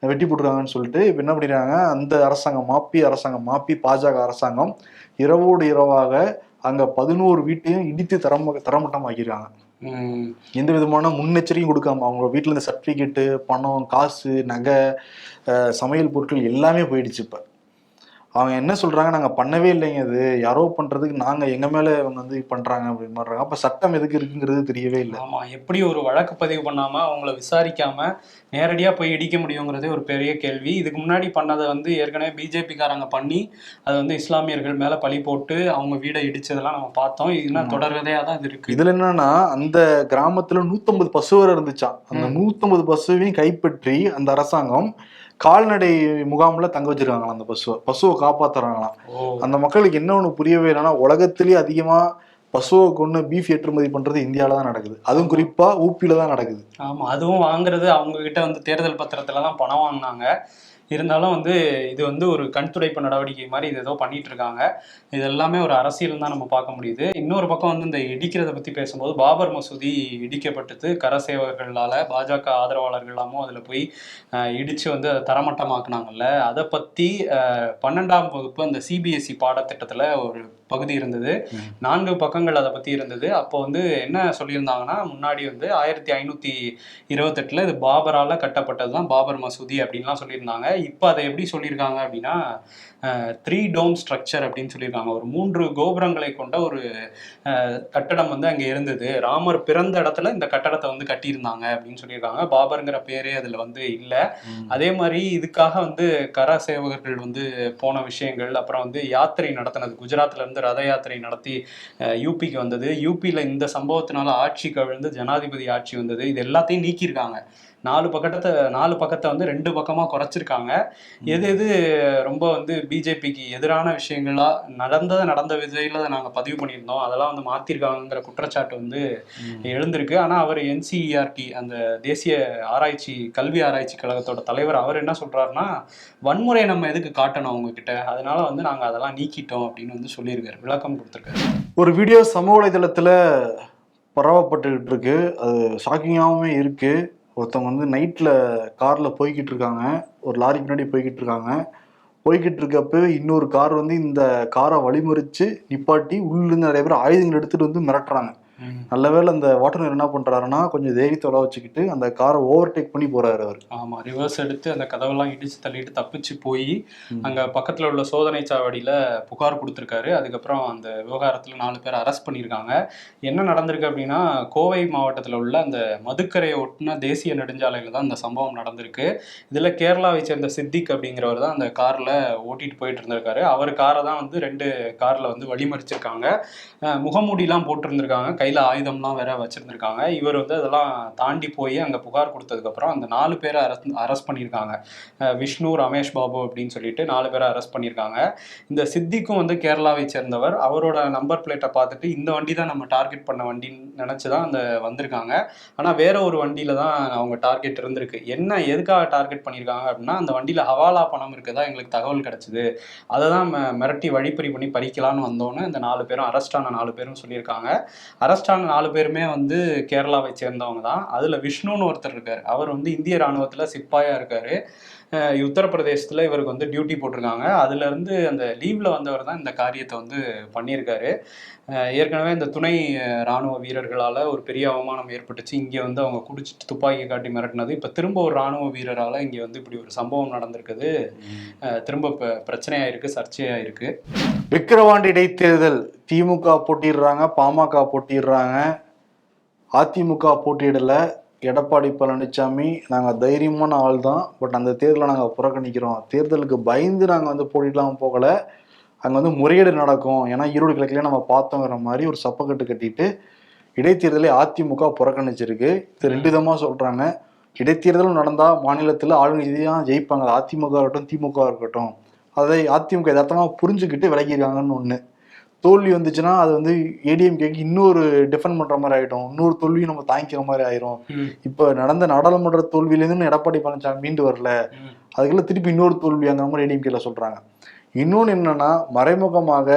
வெட்டி போட்டுருக்காங்கன்னு சொல்லிட்டு இப்போ என்ன பண்ணிடுறாங்க அந்த அரசாங்கம் மாப்பி அரசாங்கம் மாப்பி பாஜக அரசாங்கம் இரவோடு இரவாக அங்க பதினோரு வீட்டையும் இடித்து தரம தரமட்டமாக்கியிருக்காங்க ம். எந்த விதமான முன்னெச்சரிக்கையும் கொடுக்காம அவங்க வீட்டில் இருந்த சர்டிஃபிகேட்டு பணம் காசு நகை சமையல் பொருட்கள் எல்லாமே போயிடுச்சு இப்போ. அவங்க என்ன சொல்றாங்க நாங்க பண்ணவே இல்லைங்க இது யாரோ பண்றதுக்கு நாங்க எங்க மேல இவங்க வந்து பண்றாங்க அப்படின்னு மாறாங்க அப்ப சட்டம் எதுக்கு இருக்குங்கிறது தெரியவே இல்லை. ஆமா எப்படி ஒரு வழக்கு பதிவு பண்ணாம அவங்கள விசாரிக்காம நேரடியா போய் இடிக்க முடியுங்கிறதே ஒரு பெரிய கேள்வி. இதுக்கு முன்னாடி பண்ணதை வந்து ஏற்கனவே பிஜேபி காரங்க பண்ணி அது வந்து இஸ்லாமியர்கள் மேல பழி போட்டு அவங்க வீடை இடிச்சதெல்லாம் நம்ம பார்த்தோம். இதுனா தொடர்கதையா தான் இது இருக்கு. இதுல என்னன்னா அந்த கிராமத்துல நூத்தம்பது பசு வரை இருந்துச்சாம். அந்த நூத்தம்பது பசுவையும் கைப்பற்றி அந்த அரசாங்கம் கால்நடை முகாம்ல தங்க வச்சிருக்காங்களாம் அந்த பசுவை பசுவை காப்பாத்துறாங்களாம். அந்த மக்களுக்கு என்ன ஒண்ணு புரியவே இல்லைன்னா உலகத்திலேயே அதிகமா பசுவை கொண்டு பீஃப் ஏற்றுமதி பண்றது இந்தியாவில தான் நடக்குது. அதுவும் குறிப்பா ஊப்பில தான் நடக்குது. ஆமா அதுவும் வாங்குறது அவங்க கிட்ட வந்து தேர்தல் பத்திரத்துல தான் பணம் வாங்கினாங்க. இருந்தாலும் வந்து இது வந்து ஒரு கண் துடைப்பு நடவடிக்கை மாதிரி இது ஏதோ பண்ணிட்டு இருக்காங்க. இது எல்லாமே ஒரு அரசியல் தான் நம்ம பார்க்க முடியுது. இன்னொரு பக்கம் வந்து இந்த இடிக்கிறத பத்தி பேசும்போது பாபர் மசூதி இடிக்கப்பட்டது. கரசேவகர்களால பாஜக ஆதரவாளர்களாமும் அதுல போய் இடிச்சு வந்து அதை தரமட்டமாக்குனாங்கல்ல. அதை அஹ், பன்னெண்டாம் வகுப்பு அந்த சிபிஎஸ்இ பாடத்திட்டத்துல ஒரு பகுதி இருந்தது. நான்கு பக்கங்கள் அதை பத்தி இருந்தது. அப்போ வந்து என்ன சொல்லியிருந்தாங்கன்னா முன்னாடி வந்து ஆயிரத்தி ஐநூத்தி இருபத்தெட்டுல இது பாபரால கட்டப்பட்டது தான் பாபர் மசூதி அப்படின்லாம் சொல்லியிருந்தாங்க. இப்போ அதை எப்படி சொல்லியிருக்காங்க அப்படின்னா த்ரீ டோம் ஸ்ட்ரக்சர் அப்படின்னு சொல்லியிருக்காங்க. ஒரு மூன்று கோபுரங்களை கொண்ட ஒரு கட்டடம் வந்து அங்கே இருந்தது. ராமர் பிறந்த இடத்துல இந்த கட்டடத்தை வந்து கட்டியிருந்தாங்க அப்படின்னு சொல்லியிருக்காங்க. பாபருங்கிற பேரே அதில் வந்து இல்லை. அதே மாதிரி இதுக்காக வந்து கர சேவகர்கள் வந்து போன விஷயங்கள் அப்புறம் வந்து யாத்திரை நடத்தினது. குஜராத்ல இருந்து ரத யாத்திரை நடத்தி யூபிக்கு வந்தது. யூபியில் இந்த சம்பவத்தினால ஆட்சி கவிழ்ந்து ஜனாதிபதி ஆட்சி வந்தது. இது எல்லாத்தையும் நீக்கியிருக்காங்க. நாலு பக்கத்தை நாலு பக்கத்தை வந்து ரெண்டு பக்கமா குறைச்சிருக்காங்க. எது எது ரொம்ப வந்து பிஜேபிக்கு எதிரான விஷயங்களா நடந்ததை நடந்த விதையில நாங்க பதிவு பண்ணியிருந்தோம். அதெல்லாம் வந்து மாத்திருக்காங்கிற குற்றச்சாட்டு வந்து எழுந்திருக்கு. ஆனா அவர் என்சிஇஆர்டி அந்த தேசிய ஆராய்ச்சி கல்வி ஆராய்ச்சி கழகத்தோட தலைவர் அவர் என்ன சொல்றாருன்னா வன்முறையை நம்ம எதுக்கு காட்டணும் அவங்க கிட்ட அதனால வந்து நாங்க அதெல்லாம் நீக்கிட்டோம் அப்படின்னு வந்து சொல்லியிருக்காரு. விளக்கம் கொடுத்துருக்காரு. ஒரு வீடியோ சமூக வலைதளத்துல பரவப்பட்டுக்கிட்டு இருக்கு. அது ஷாக்கிங்காகவுமே இருக்கு. ஒருத்தவங்க வந்து நைட்டில் காரில் போய்கிட்டு இருக்காங்க ஒரு லாரி பின்னாடி போய்கிட்டு இருக்காங்க போய்கிட்டு இருக்கப்போ இன்னொரு கார் வந்து இந்த காரை வழிமறிச்சு நிப்பாட்டி உள்ளேருந்து நிறைய பேர் ஆயுதங்கள் எடுத்துகிட்டு வந்து மிரட்டுறாங்க. நல்ல வேளை அந்த ஓட்டுநர் என்ன பண்றாருன்னா கொஞ்சம் தைரியத்தோட வச்சுக்கிட்டு அந்த காரை ஓவர்டேக் பண்ணி போறாரு அவர். ஆமா ரிவர்ஸ் எடுத்து அந்த கதவெல்லாம் இடிச்சு தள்ளிட்டு தப்பிச்சு போய். அங்க பக்கத்துல உள்ள சோதனை சாவடியில புகார் கொடுத்துருக்காரு. அதுக்கப்புறம் அந்த விவகாரத்துல நாலு பேர் அரெஸ்ட் பண்ணியிருக்காங்க. என்ன நடந்திருக்கு அப்படின்னா கோவை மாவட்டத்துல உள்ள அந்த மதுக்கரையை ஒட்டின தேசிய நெடுஞ்சாலையில தான் இந்த சம்பவம் நடந்திருக்கு. இதுல கேரளாவை சேர்ந்த சித்திக் அப்படிங்கிறவர் தான் அந்த கார்ல ஓட்டிட்டு போயிட்டு இருந்திருக்காரு. அவர் காரை தான் வந்து ரெண்டு கார்ல வந்து வழிமறிச்சிருக்காங்க. முகமூடிலாம் போட்டிருந்திருக்காங்க. கையில் ஆயுதம்லாம் வேற வச்சுருந்துருக்காங்க. இவர் வந்து அதெல்லாம் தாண்டி போய் அங்கே புகார் கொடுத்ததுக்கப்புறம் அந்த நாலு பேரை அரஸ் அரெஸ்ட் பண்ணியிருக்காங்க. விஷ்ணு ரமேஷ் பாபு அப்படின்னு சொல்லிட்டு நாலு பேரை அரெஸ்ட் பண்ணியிருக்காங்க. இந்த சித்திக்கும் வந்து கேரளாவை சேர்ந்தவர். அவரோட நம்பர் பிளேட்டை பார்த்துட்டு இந்த வண்டி தான் நம்ம டார்கெட் பண்ண வண்டின்னு நினச்சி தான் அந்த வந்திருக்காங்க. ஆனால் வேற ஒரு வண்டியில் தான் அவங்க டார்கெட் இருந்திருக்கு. என்ன எதுக்காக டார்கெட் பண்ணியிருக்காங்க அப்படின்னா அந்த வண்டியில் ஹவாலா பணம் இருக்குதா எங்களுக்கு தகவல் கிடச்சிது. அதை தான் மிரட்டி வழிப்பறி பண்ணி பறிக்கலான்னு வந்தோன்னு இந்த நாலு பேரும் அரெஸ்ட் ஆன நாலு பேரும் சொல்லியிருக்காங்க. அரெஸ்ட் ஆன நாலு பேருமே வந்து கேரளாவை சேர்ந்தவங்க தான். அதில் விஷ்ணுன்னு ஒருத்தர் இருக்கார். அவர் வந்து இந்திய ராணுவத்தில் சிப்பாயாக இருக்கார். உத்தரப்பிரதேசத்தில் இவருக்கு வந்து டியூட்டி போட்டிருக்காங்க. அதுலேருந்து அந்த லீவில் வந்தவர் தான் இந்த காரியத்தை வந்து பண்ணியிருக்காரு. ஏற்கனவே இந்த துணை அஹ், ராணுவ வீரர்களால் ஒரு பெரிய அவமானம் ஏற்பட்டுச்சு. இங்கே வந்து அவங்க குடிச்சிட்டு துப்பாக்கி காட்டி மிரட்டினது. இப்போ திரும்ப ஒரு ராணுவ வீரரால் இங்கே வந்து இப்படி ஒரு சம்பவம் நடந்திருக்குது. திரும்ப இப்போ பிரச்சனையாக இருக்குது சர்ச்சையாக இருக்குது விக்கிரவாண்டி இடைத்தேர்தல் திமுக போட்டிடுறாங்க பாமக போட்டிடுறாங்க. அதிமுக போட்டியிடல. எடப்பாடி பழனிசாமி நாங்கள் தைரியமான ஆள் தான் பட் அந்த தேர்தலை நாங்கள் புறக்கணிக்கிறோம். தேர்தலுக்கு பயந்து நாங்கள் வந்து போட்டிடலாம் போகலை. அங்கே வந்து முறையீடு நடக்கும். ஏன்னா ஈரோடு கிழக்கிலே நம்ம பார்த்தோங்கிற மாதிரி ஒரு சப்பக்கட்டு கட்டிட்டு இடைத்தேர்தலை அதிமுக புறக்கணிச்சிருக்கு. இது ரெண்டு விதமாக சொல்கிறாங்க இடைத்தேர்தலும் நடந்தால் மாநிலத்தில் ஆளுநர் தான் ஜெயிப்பாங்க. அதிமுக இருக்கட்டும் திமுக இருக்கட்டும். அதை அதிமுக யதார்த்தமாக புரிஞ்சுக்கிட்டு விலகியிருக்காங்கன்னு ஒன்று தோல்வி வந்துச்சுன்னா அது வந்து ஏடிஎம்கேக்கு இன்னொரு டிஃபெண்ட் பண்ற மாதிரி ஆயிடும். இன்னொரு தோல்வியும் நம்ம தாங்கிக்கிற மாதிரி ஆயிரும். இப்போ நடந்த நாடாளுமன்ற தோல்வியிலேருந்து எடப்பாடி பழனிசாமி மீண்டு வரல. அதுக்குள்ள திருப்பி இன்னொரு தோல்விங்கிற மாதிரி ஏடிஎம்கேல சொல்றாங்க. இன்னொன்று என்னன்னா மறைமுகமாக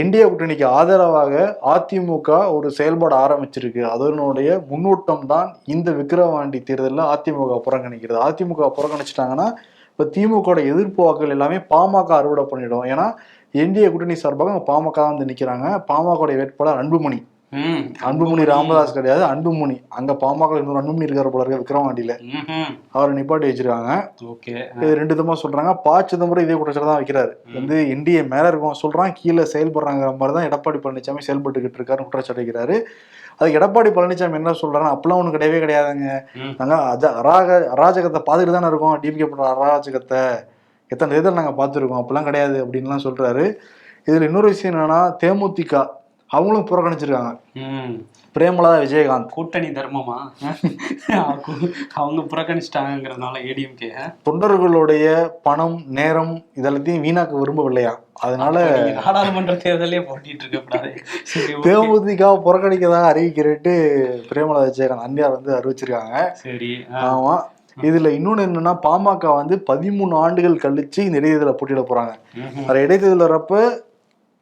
என்டிஏ கூட்டணிக்கு ஆதரவாக அதிமுக ஒரு செயல்பாடு ஆரம்பிச்சிருக்கு. அதனுடைய முன்னோட்டம் தான் இந்த விக்கிரவாண்டி தேர்தலில் அதிமுக புறக்கணிக்கிறது. அதிமுக புறக்கணிச்சிட்டாங்கன்னா இப்போ திமுக எதிர்ப்பு வாக்குகள் எல்லாமே பாமக அறுவடை பண்ணிடும். ஏன்னா என்டிஏ கூட்டணி சார்பாக அங்க பாமக தான் வந்து நிற்கிறாங்க பாமக வேட்பாளர் அன்புமணி. அன்புமணி ராமதாஸ் கிடையாது அன்புமணி. அங்க பாமக இன்னொரு அன்புமணி இருக்காரு போல இருக்க விக்ரவாண்டியில. அவரை நிப்பாட்டி வச்சிருக்காங்க. இது ரெண்டு விதமா சொல்றாங்க. ப சிதம்பரம் இதே குற்றச்சாட்டு தான் வைக்கிறாரு. வந்து என்டிஏ மேல இருக்கவங்க சொல்றான் கீழே செயல்படுறாங்கிற மாதிரி தான் எடப்பாடி பழனிசாமி செயல்பட்டுக்கிட்டு இருக்காரு குற்றச்சாட்டு வைக்கிறாரு. அதுக்கு எடப்பாடி பழனிசாமி என்ன சொல்றாருன்னா அப்பெல்லாம் ஒண்ணு கிடையவே கிடையாதுங்க. ம். நாங்க அஜ- அராக அராஜகத்தை பார்த்துட்டு தானே இருக்கோம். டிபிகே பண்ற அராஜகத்தை எத்தனை தேர்தல் நாங்க பார்த்துருக்கோம். அப்பெல்லாம் கிடையாது அப்படின்லாம் சொல்றாரு. இதுல இன்னொரு விஷயம் என்னன்னா தேமுதிக அவங்களும் புறக்கணிச்சிருக்காங்க. பிரேமலதா விஜயகாந்த். கூட்டணி தர்மமா? அவங்க புறக்கணிச்சிட்டாங்கிறதுனால ஏடிஎம்கே தொண்டர்களுடைய பணம் நேரம் இதெல்லாத்தையும் வீணாக்க விரும்பவில்லையா? அதனால நாடாளுமன்ற தேர்தலே போட்டிட்டு இருக்க கூடாது சரி okay. தேமுதிக புறக்கணிக்கதாக அறிவிக்கிறேட்டு பிரேமலதா விஜயகாந்த் அந்நியார் வந்து அறிவிச்சிருக்காங்க. சரி ஆமா. இதுல இன்னொன்னு என்னன்னா பாமக வந்து பதிமூணு ஆண்டுகள் கழிச்சு இந்த இடைத்தேர்தல போட்டியிட போறாங்க. இடைத்தேர்தல் வர்றப்ப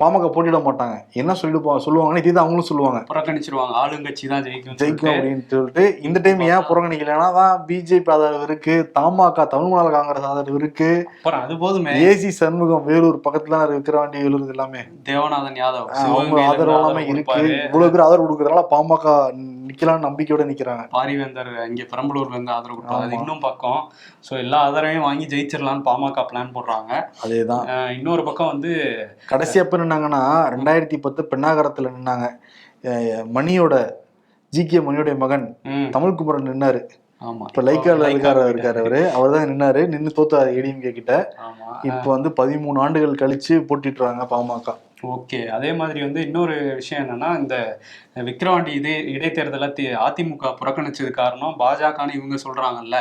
பாமக போட்டியிட மாட்டாங்க. என்ன சொல்லிட்டு சொல்லுவாங்கன்னா இதுதான் அவங்களும் சொல்லுவாங்க. புறக்கணிச்சிருவாங்க. ஆளுங்கட்சி தான் ஜெயிக்கும் ஜெயிக்கும் அப்படின்னு சொல்லிட்டு இந்த டைம் ஏன் புறக்கணிக்கலைன்னா தான் பிஜேபி ஆதரவு இருக்கு தமாக தமிழ் மாநில காங்கிரஸ் ஆதரவு இருக்கு. அப்புறம் அது போதுமே. ஏசி சண்முகம் வேலூர் பக்கத்துல விக்கிரவாண்டி வேலூர் இது எல்லாமே. தேவநாதன் யாதவ் அவங்க ஆதரவு எல்லாமே இருக்கு. இவ்வளவு பேர் ஆதரவு கொடுக்கறதுனால பாமக நிக்கலாம்னு நம்பிக்கையோட நிக்கிறாங்க. பாரிவேந்தர் இங்க பெரம்பலூர்ல இருந்து ஆதரவு ஆமா. இன்னும் பக்கம். சோ எல்லா ஆதரவையும் வாங்கி ஜெயிச்சிடலாம்னு பாமக பிளான் போடுறாங்க. அதேதான். இன்னொரு பக்கம் வந்து கடைசி எப்ப நின்னாங்கன்னா ரெண்டாயிரத்தி பத்து பெண்ணாகரத்துல நின்னாங்க. மணியோட ஜி கே மணியோட மகன் தமிழ்குமரன் நின்னாரு. ஆமா. இப்ப லைக்கால லைக்கா இருக்காரு இருக்காரு. அவரு அவர். தான் நின்னாரு. நின்னு தோத்தாரு ஏடிஎம்கே கிட்ட. இப்ப வந்து பதிமூணு ஆண்டுகள் கழிச்சு போட்டிட்டுறாங்க பாமக ஓகே அதே மாதிரி வந்து இன்னொரு விஷயம் என்னன்னா இந்த விக்கிரவாண்டி இதே இடைத்தேர்தலை அதிமுக புறக்கணிச்சது காரணம் பாஜகன்னு இவங்க சொல்றாங்கல்ல.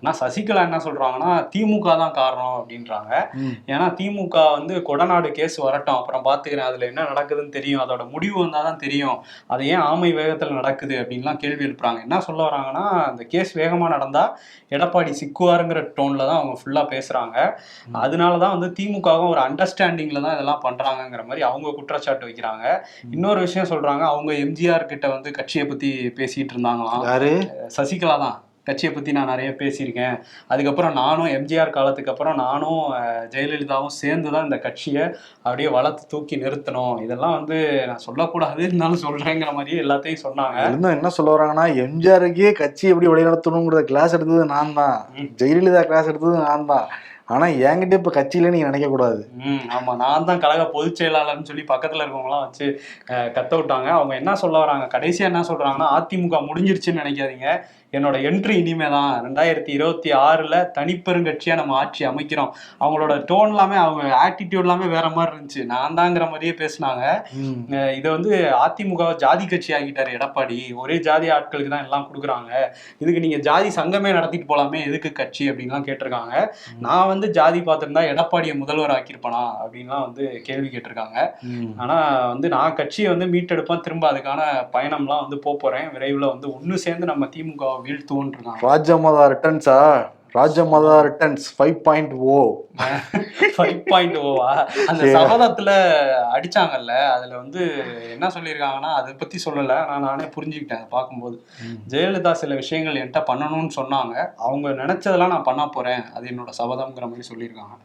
ஆனா சசிகலா என்ன சொல்றாங்கன்னா திமுக தான் காரணம் அப்படின்றாங்க. ஏன்னா திமுக வந்து கொடநாடு கேஸ் வரட்டும். அப்புறம் பாத்துக்கிறேன் அதுல என்ன நடக்குதுன்னு தெரியும். அதோட முடிவு வந்தாதான் தெரியும். அது ஏன் ஆமை வேகத்துல நடக்குது அப்படின்லாம் கேள்வி எழுப்புறாங்க. என்ன சொல்ல வராங்கன்னா அந்த கேஸ் வேகமா நடந்தா எடப்பாடி சிக்குவாருங்கிற டோன்ல தான் அவங்க ஃபுல்லா பேசுறாங்க. அதனாலதான் வந்து திமுகவும் ஒரு அண்டர்ஸ்டாண்டிங்ல தான் இதெல்லாம் பண்றாங்கங்கிற மாதிரி அவங்க குற்றச்சாட்டு வைக்கிறாங்க. இன்னொரு விஷயம் சொல்றாங்க அவங்க எம்ஜிஆர் கிட்ட வந்து கட்சியை பத்தி பேசிட்டு இருந்தாங்களாம். யாரு? சசிகலா தான். கட்சியை பத்தி நான் நிறைய பேசியிருக்கேன். அதுக்கப்புறம் நானும் எம்ஜிஆர் காலத்துக்கு அப்புறம் நானும் ஜெயலலிதாவும் சேர்ந்து தான் இந்த கட்சியை அப்படியே வளர்த்து தூக்கி நிறுத்தணும் இதெல்லாம் வந்து நான் சொல்லக்கூடாது இருந்தாலும் சொல்றேங்கிற மாதிரியே எல்லாத்தையும் சொன்னாங்க. இருந்தும் என்ன சொல்ல வராங்கன்னா எம்ஜிஆருக்கே கட்சி எப்படி வழிநடத்தணுங்கிறத கிளாஸ் எடுத்தது நான் தான். ஜெயலலிதா கிளாஸ் எடுத்தது நான் தான் ஆனா என்கிட்ட இப்ப கட்சியில நீங்க நினைக்க கூடாது. ம் ஆமா. நான் தான் கழக பொதுச் செயலாளர்னு சொல்லி பக்கத்துல இருக்கவங்கலாம் வச்சு கத்த விட்டாங்க. அவங்க என்ன சொல்ல வராங்க? கடைசியா என்ன சொல்றாங்கன்னா அதிமுக முடிஞ்சிருச்சுன்னு நினைக்காதீங்க. என்னோட என்ட்ரி இனிமே தான் ரெண்டாயிரத்தி இருபத்தி ஆறுல தனிப்பெருங்கட்சியா நம்ம ஆட்சி அமைக்கிறோம். அவங்களோட டோன் எல்லாமே அவங்க ஆட்டிடியூட் எல்லாமே வேற மாதிரி இருந்துச்சு. நான் தாங்கிற மாதிரியே பேசினாங்க. இதை வந்து அதிமுக ஜாதி கட்சி ஆகிட்டாரு எடப்பாடி. ஒரே ஜாதி ஆட்களுக்கு தான் எல்லாம் கொடுக்குறாங்க. இதுக்கு நீங்க ஜாதி சங்கமே நடத்திட்டு போலாமே எதுக்கு கட்சி அப்படின்லாம் கேட்டிருக்காங்க. நான் வந்து ஜாதி பார்த்திருந்தா எடப்பாடியை முதல்வர் ஆக்கியிருப்பனா அப்படின்லாம் வந்து கேள்வி கேட்டிருக்காங்க. ஆனா வந்து நான் கட்சியை வந்து மீட்டெடுப்பேன் திரும்ப அதுக்கான பயணம்லாம் வந்து போப் போறேன். விரைவில் வந்து ஒன்று சேர்ந்து நம்ம திமுக வீழ்த்துவோன்றான் இருக்காங்க Rajamata ரிட்டர்ன்ஸா Rajamata returns five point O five point ஓவா அந்த சபதத்துல அடிச்சாங்கல்ல அதுல வந்து என்ன சொல்லியிருக்காங்கன்னா அதை பத்தி சொல்லல. நான் நானே புரிஞ்சுக்கிட்டேன் அதை பார்க்கும்போது. ஜெயலலிதா சில விஷயங்கள் என்கிட்ட பண்ணணும்னு சொன்னாங்க. அவங்க நினைச்சதெல்லாம் நான் பண்ண போறேன். அது என்னோட சபதம்ங்கிற மாதிரி சொல்லியிருக்காங்க.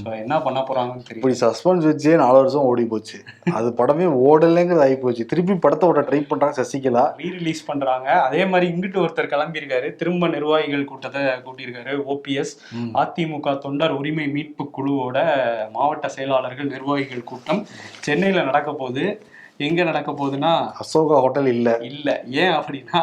ஸோ என்ன பண்ண போறாங்கன்னு தெரியும் இப்படி சஸ்பென்ஸ் வச்சே நாலு வருஷம் ஓடி போச்சு. அது படமே ஓடலைங்கிறது ஆகி போச்சு. திருப்பி படத்தை ஓட ட்ரை பண்றாங்க சசிகலா. ரீ ரிலீஸ் பண்றாங்க. அதே மாதிரி இங்கிட்டு ஒருத்தர் கிளம்பியிருக்காரு. திரும்ப நிர்வாகிகள் கூட்டத்தை கூட்டியிருக்காரு. ஓபிஎஸ். அதிமுக தொண்டர் உரிமை மீட்பு குழுவோட மாவட்ட செயலாளர்கள் நிர்வாகிகள் கூட்டம் சென்னையில நடக்க போகுது எங்க நடக்க போகுதுன்னா அசோகா ஹோட்டல் இல்ல. இல்ல. ஏன் அப்படின்னா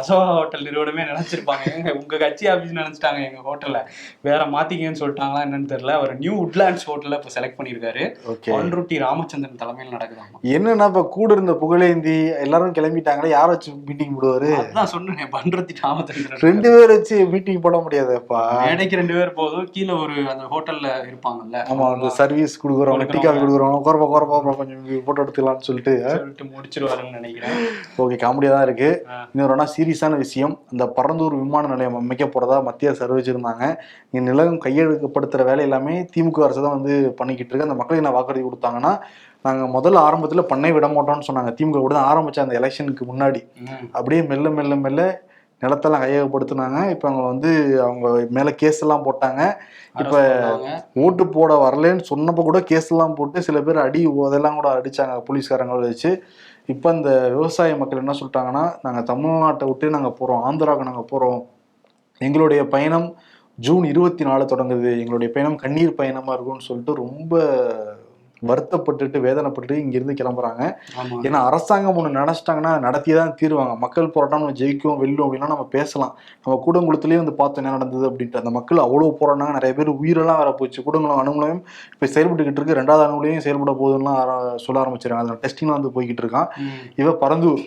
அசோகா ஹோட்டல் நிறுவனமே நினைச்சிருப்பாங்க. எங்க உங்க கட்சி ஆபீஸ் நினைச்சிட்டாங்க எங்க ஹோட்டல்ல. வேற மாத்திக்கன்னு சொல்லிட்டாங்களா என்னன்னு தெரியல. அவர் நியூ உட்லாண்ட்ஸ் ஹோட்டல்ல இப்ப செலக்ட் பண்ணியிருக்காரு. ஓகே பன்ருட்டி ராமச்சந்திரன் தலைமையில் நடக்குதாமா. என்னன்னா இப்ப கூட இருந்த புகழேந்தி எல்லாரும் கிளம்பிட்டாங்களே யார வச்சு மீட்டிங் போடுவாரு? அதுதான் சொன்னேன் பன்ருட்டி ராமச்சந்திரன். ரெண்டு பேர் வச்சு மீட்டிங் போட முடியாதுப்பா. மேடைக்கு ரெண்டு பேர் போதும். கீழே ஒரு அந்த ஹோட்டல்ல இருப்பாங்கல்ல. ஆமா அந்த சர்வீஸ் கொடுக்குறோம் டீ காஃபி கொடுக்குறோம் குறப்பா குறப்பா கொஞ்சம் போட்டோ எடுத்துக்கலாம்னு சொல்லிட்டு சொல்லிட்டு முடிச்சிருவாருன்னு நினைக்கிறேன். ஓகே காமெடியா தான் இருக்கு. இன்னொரு சீரியஸான விஷயம் இந்த பரந்தூர் விமான நிலையம் அமைக்க போறதா மத்திய அரசு அறிவிச்சிருந்தாங்க. இங்க நிலம் கையெழுக்கப்படுத்துற வேலை எல்லாமே திமுக அரசு தான் வந்து பண்ணிக்கிட்டு இருக்கு. அந்த மக்களுக்கு என்ன வாக்குறுதி கொடுத்தாங்கன்னா நாங்க முதல்ல ஆரம்பத்துல பண்ணை விட மாட்டோம்னு சொன்னாங்க. திமுக கூட தான் ஆரம்பிச்ச அந்த எலெக்ஷனுக்கு முன்னாடி. அப்படியே மெல்ல மெல்ல மெல்ல நிலத்தெல்லாம் கையகப்படுத்தினாங்க. இப்போ அவங்க வந்து அவங்க மேல கேஸ் எல்லாம் போட்டாங்க. இப்ப. ஓட்டு போட வரலன்னு சொன்னப்ப கூட கேஸ் எல்லாம் போட்டு சில பேர் அடி அதெல்லாம் கூட அடிச்சாங்க போலீஸ்காரங்களை வச்சு. இப்போ இந்த விவசாய மக்கள் என்ன சொல்லிட்டாங்கன்னா நாங்க தமிழ்நாட்டை விட்டு நாங்க போறோம். ஆந்திராவுக்கு நாங்க போறோம். எங்களுடைய பயணம் ஜூன் இருபத்தி நாலு தொடங்குது. எங்களுடைய பயணம் கண்ணீர் பயணமா இருக்கும்னு சொல்லிட்டு ரொம்ப வருத்தப்பட்டுட்டு வேதனைப்பட்டு இங்கிருந்து கிளம்புறாங்க. ஏன்னா அரசாங்கம் ஒன்று நினைச்சிட்டாங்கன்னா நடத்தி தான் தீருவாங்க. மக்கள் போராட்டம் நம்ம ஜெயிக்கும் வெல்லும் அப்படின்னா நம்ம பேசலாம். நம்ம கூடங்குளத்துலேயே வந்து பார்த்தோம் என்ன நடந்தது அப்படின்ட்டு. அந்த மக்கள் அவ்வளோ போராடினாங்க. நிறைய பேர் உயிரெல்லாம் வேற போச்சு. கூடங்குளம் அணுகுலையும் இப்போ செயல்பட்டுக்கிட்டு இருக்கு. ரெண்டாவது அணுகுலையும் செயல்பட போகுதுலாம் சொல்ல ஆரம்பிச்சிருக்காங்க. அதில் டெஸ்டிங் வந்து போய்கிட்டு இருக்கான். ம். இவ பரந்தூர்.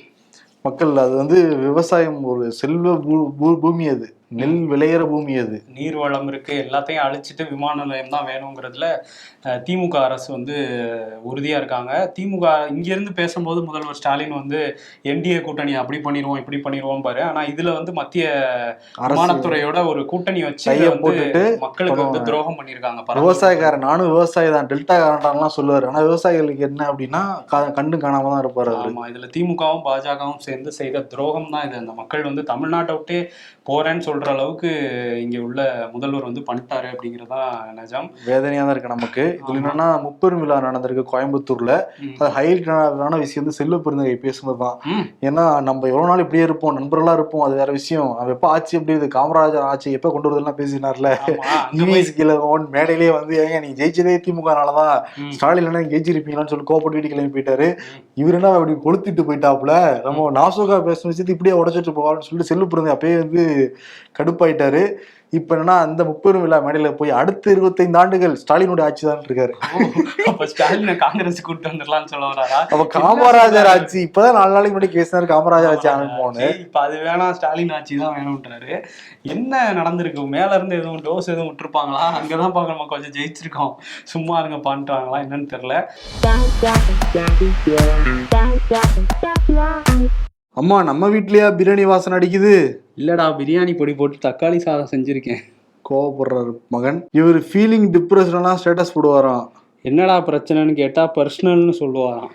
மக்கள் அது வந்து விவசாயம் ஒரு செல்வ பூ- பூ- பூமி அது. நெல் விளையிற பூமி அது. நீர் வளம் இருக்கு. எல்லாத்தையும் அழிச்சிட்டு விமான நிலையம் தான் வேணுங்கிறதுல திமுக அரசு வந்து உறுதியா இருக்காங்க. திமுக இங்க இருந்து பேசும்போது முதல்வர் ஸ்டாலின் வந்து என்டிஏ கூட்டணி அப்படி பண்ணிடுவோம் இப்படி பண்ணிடுவோம் பாரு. ஆனா இதுல வந்து மத்திய விமானத்துறையோட ஒரு கூட்டணி வச்சு போட்டுட்டு மக்களுக்கு வந்து. துரோகம் பண்ணிருக்காங்க. விவசாயக்காரன் நானும் விவசாயி தான் டெல்டா காரன்டான்லாம் சொல்லுவாரு. ஆனா விவசாயிகளுக்கு என்ன அப்படின்னா கண்டு காணாம தான் இருப்பாரு ஆமா இதுல திமுகவும் பாஜகவும் சேர்ந்து செய்த துரோகம் தான் இது. அந்த மக்கள் வந்து தமிழ்நாட்டை விட்டு போறேன்னு சொல்ற அளவுக்கு இங்க உள்ள முதல்வர் வந்து பண்ணிட்டாரு அப்படிங்கறதா நிஜம். வேதனையா தான் இருக்கு நமக்கு. இதுல. என்னன்னா முப்பெரும் விழா நடந்திருக்கு கோயம்புத்தூர்ல. அது ஹைலைட்டான விஷயம் வந்து செல்வ பெருந்தகை ம். ஏன்னா நம்ம எவ்வளவு நாள் இப்படியே இருப்போம் நண்பர்களா இருப்போம் அது வேற விஷயம். அவன் எப்ப ஆட்சி எப்படி இது காமராஜர் ஆட்சி எப்ப கொண்டு வருதுலாம் பேசினார்ல. கிழவன் மேடையிலேயே வந்து ஏங்க நீங்க ஜெயிச்சதே திமுகனாலதான். ஸ்டாலின் என்ன ஜெயிச்சிருப்பீங்களான்னு சொல்லி கோபப்பட்டு வீட்டு கிளம்பி போயிட்டாரு. இவர் என்ன அப்படி கொளுத்திட்டு போயிட்டாப்புல? நம்ம நாசோகா பேசின விஷயத்தை இப்படியே உடைச்சிட்டு போவார்னு சொல்லிட்டு செல்வ பிறந்த அப்பயே வந்து கடுப்பாயிட்டாரு. இப்ப என்னன்னா அந்த முப்பெரும் விழா மேடையில போய் அடுத்த இருபத்தைந்து ஆண்டுகள் ஸ்டாலினுடைய ஆட்சி தான் இருக்காரு. அப்ப ஸ்டாலினை காங்கிரஸ் கூட்டு வந்துடலாம்னு சொல்ல வராரா? அப்ப காமராஜர் ஆட்சி இப்பதான் நாலு நாளைக்கு முன்னாடி பேசினாரு காமராஜர் ஆட்சி ஆரம்பிப்போன்னு இப்ப அது வேணாம் ஸ்டாலின் ஆட்சி தான் வேணும்ன்றாரு. என்ன நடந்திருக்கு? மேல இருந்து எதுவும் டோஸ் எதுவும் விட்டுருப்பாங்களா? அங்கதான் பாக்க நம்ம கொஞ்சம் ஜெயிச்சிருக்கோம். சும்மா இருங்க பண்ணிட்டாங்களா என்னன்னு தெரியல. அம்மா நம்ம வீட்லயா பிரியாணி வாசனை அடிக்குது? இல்லடா பிரியாணி பொடி போட்டு தக்காளி சாதம் செஞ்சிருக்கேன். கோவப்படுறாரு மகன். இவர் ஃபீலிங் டிப்ரெஷனா ஸ்டேட்டஸ் போடுவாராம். என்னடா பிரச்சனைன்னு கேட்டா பர்சனல்னு சொல்லுவாராம்.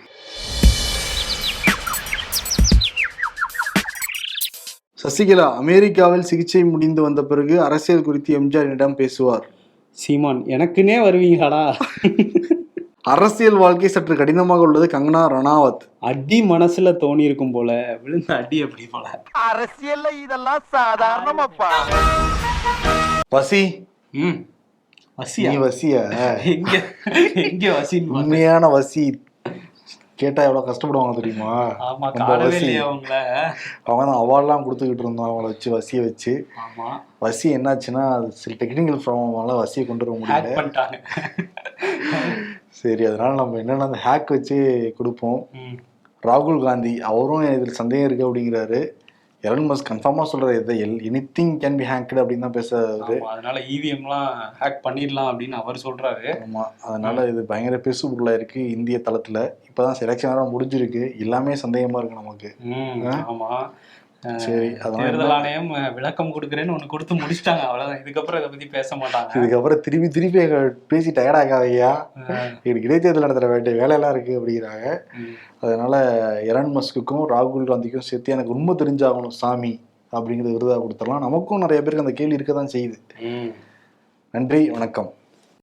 சசிகலா அமெரிக்காவில் சிகிச்சை முடிந்து வந்த பிறகு அரசியல் குறித்து எம்ஜிஆரிடம் பேசுவார். சீமான் எனக்குன்னே வருவீங்களாடா? அரசியல் வாழ்க்கை சற்று கடினமாக உள்ளது கங்கனா ரணாவத். அடி மனசுல தோணி இருக்கும் போல விழுந்த அடி அப்படி போல. அரசியல்ல இதெல்லாம் சாதாரணமாப்பா. வசி. ம். வசியா? நீ வசிய. எங்க எங்க பார்த்தேன். உண்மையான வசி. கேட்டா எவ்வளவு கஷ்டப்படுவாங்க தெரியுமா? வசி. அவங்க தான் அவார்ட்லாம் கொடுத்துக்கிட்டு இருந்தோம் அவங்கள வச்சு வசிய வச்சு. ஆமா. வசி என்னாச்சுன்னா அது சில டெக்னிக்கல் ப்ராப்ளம்னால வசியை கொண்டு வர முடியல. சரி அதனால நம்ம என்னன்னா அந்த ஹேக் வச்சு கொடுப்போம். ராகுல் காந்தி அவரும் இதில் சந்தேகம் இருக்கு அப்படிங்கிறாரு. எலன் மஸ்க் கன்ஃபார்மா சொல்றது எதை எல் anything can be hacked அப்படின்னு தான் பேசுறாரு. அதனால இவிஎம்லாம் ஹேக் பண்ணிடலாம் அப்படின்னு அவர் சொல்றாரு. ஆமா அதனால இது பயங்கர பேசுபொருளா இருக்கு இந்திய தளத்துல. இப்பதான் செலெக்ஷன் வேற முடிஞ்சிருக்கு. எல்லாமே சந்தேகமா இருக்கு நமக்கு. ம், ஆமா. அஹ், சரி அதனால தேர்தல் ஆணையம் விளக்கம் கொடுக்குறேன்னு ஒண்ணு கொடுத்து முடிச்சிட்டாங்க. அவ்வளவுதான். இதுக்கப்புறம் இதை பத்தி பேச மாட்டாங்க. இதுக்கப்புறம் திருப்பி திருப்பி பேசி டயர்டாகாதையா இது இடைத்தேர்தல் நடத்துற வேண்டிய வேலையெல்லாம் இருக்கு அப்படிங்கிறாங்க. அதனால எலன் மஸ்க்குக்கும் ராகுல் காந்திக்கும் சேர்த்து எனக்கு உண்மை தெரிஞ்சாகணும் சாமி அப்படிங்கிறது விருதாக கொடுத்துடலாம். நமக்கும் நிறைய பேருக்கு அந்த கேள்வி இருக்க தான் செய்யுது நன்றி வணக்கம்.